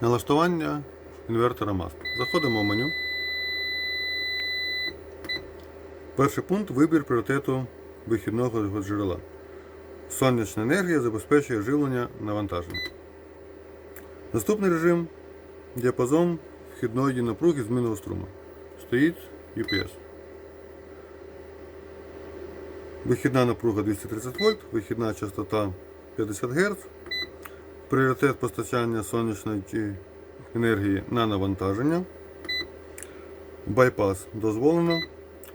Налаштування інвертора MAST. Заходимо в меню. Перший пункт вибір пріоритету вихідного джерела. Сонячна енергія забезпечує живлення навантаження. Наступний режим діапазон вхідної напруги змінного струму. Стоїть UPS. Вихідна напруга 230 вольт, вихідна частота 50 Гц. Пріоритет постачання сонячної енергії на навантаження. Байпас дозволено.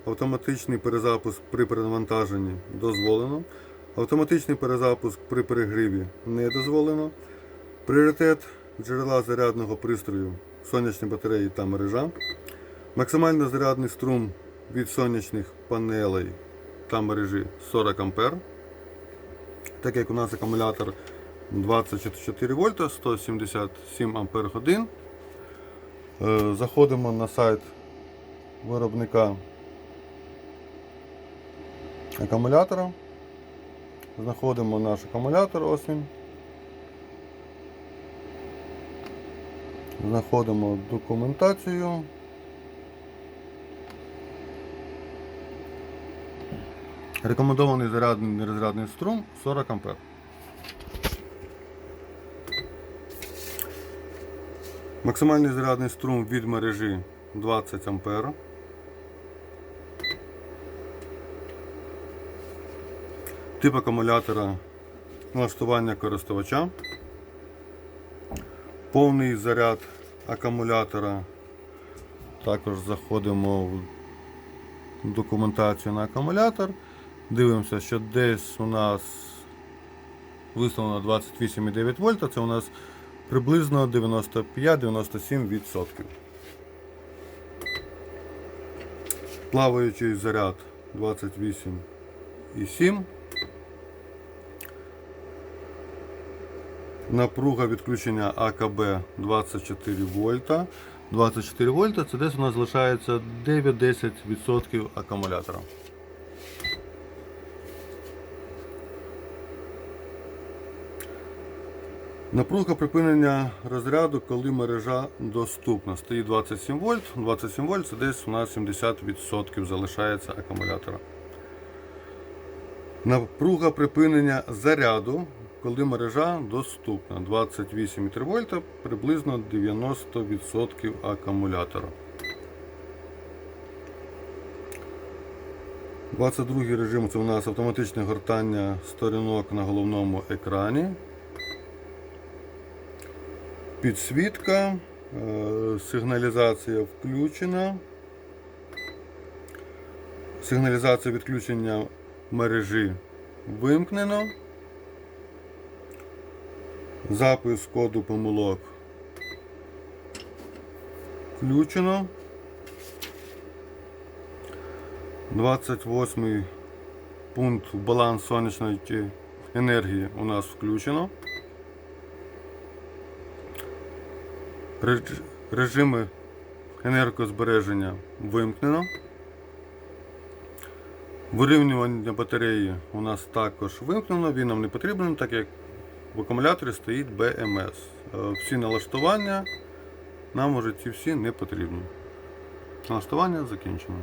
Автоматичний перезапуск при перенавантаженні дозволено. Автоматичний перезапуск при перегріві не дозволено. Пріоритет джерела зарядного пристрою сонячні батареї та мережа. Максимально зарядний струм від сонячних панелей та мережі 40 А. Так як у нас акумулятор 24 вольта, 177 ампер годин. Е, Заходимо на сайт виробника акумулятора. Знаходимо наш акумулятор, ось він. Знаходимо документацію. Рекомендований зарядний нерозрядний струм 40 А. Максимальний зарядний струм від мережі 20 А. Тип акумулятора налаштування користувача. Повний заряд акумулятора. Також заходимо в документацію на акумулятор. Дивимося, що десь у нас виставлено 28,9 вольта. Це у нас приблизно 95-97%. Плаваючий заряд 28,7. Напруга відключення АКБ 24 вольта. 24 вольта це десь у нас залишається 9-10% акумулятора. Напруга припинення розряду, коли мережа доступна. Стоїть 27 вольт. 27 вольт це десь у нас 70% залишається акумулятора. Напруга припинення заряду, коли мережа доступна. 28,3 вольта, приблизно 90% акумулятора. 22 режим це у нас автоматичне гортання сторінок на головному екрані. Підсвітка, е, сигналізація включена. Сигналізація відключення мережі вимкнено. Запис коду помилок включено. 28 пункт баланс сонячної енергії у нас включено. Режими енергозбереження вимкнено. Вирівнювання батареї у нас також вимкнено, він нам не потрібен, так як в акумуляторі стоїть BMS. Е, Всі налаштування нам в житті всі не потрібні. Налаштування закінчено.